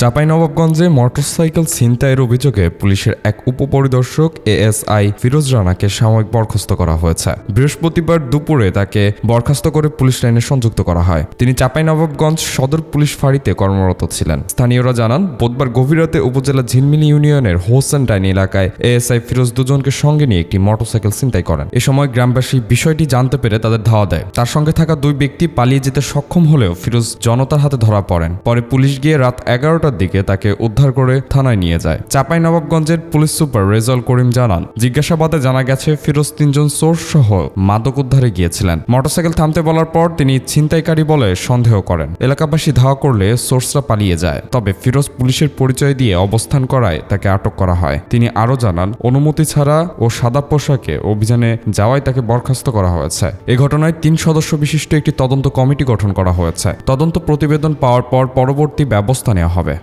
চাঁপাইনবাবগঞ্জে motorcycle ছিনতাইয়ের অভিযোগে পুলিশের এক উপপরিদর্শক এএসআই ফিরোজ রানাকে সাময়িক বরখাস্ত করা হয়েছে। বৃহস্পতিবার দুপুরে তাকে বরখাস্ত করে পুলিশ লাইনে সংযুক্ত করা হয়। তিনি চাঁপাইনবাবগঞ্জ সদর পুলিশ ফাঁড়িতে কর্মরত ছিলেন। স্থানীয়রা জানান, বুধবার গভীর রাতে উপজেলা ঝিলমিলি ইউনিয়নের হোসেন ডাইন এলাকায় এএসআই ফিরোজ দুজনকে সঙ্গে নিয়ে একটি মোটরসাইকেল ছিনতাই করেন। এ সময় গ্রামবাসী বিষয়টি জানতে পেরে তাদের ধাওয়া দেয়। তার সঙ্গে থাকা দুই ব্যক্তি পালিয়ে যেতে সক্ষম হলেও ফিরোজ জনতার হাতে ধরা পড়েন। পরে পুলিশ গিয়ে রাত এগারোটার দিকে তাকে উদ্ধার করে থানায় নিয়ে যায়। চাপাই নবাবগঞ্জের পুলিশ সুপার রেজাল করিম জানান, জিজ্ঞাসাবাদে জানা গেছে, ফিরোজ তিনজন সোর্স সহ মাদক উদ্ধারে গিয়েছিলেন। মোটরসাইকেল থামতে বলার পর তিনি ছিনতাইকারী বলে সন্দেহ করেন। এলাকাবাসী ধাওয়া করলে সোর্সরা পালিয়ে যায়। তবে ফিরোজ পুলিশের পরিচয় দিয়ে অবস্থান করায় তাকে আটক করা হয়। তিনি আরও জানান, অনুমতি ছাড়া ও সাদা পোশাকে অভিযানে যাওয়ায় তাকে বরখাস্ত করা হয়েছে। এ ঘটনায় তিন সদস্য বিশিষ্ট একটি তদন্ত কমিটি গঠন করা হয়েছে। তদন্ত প্রতিবেদন পাওয়ার পর পরবর্তী ব্যবস্থা নেওয়া হবে।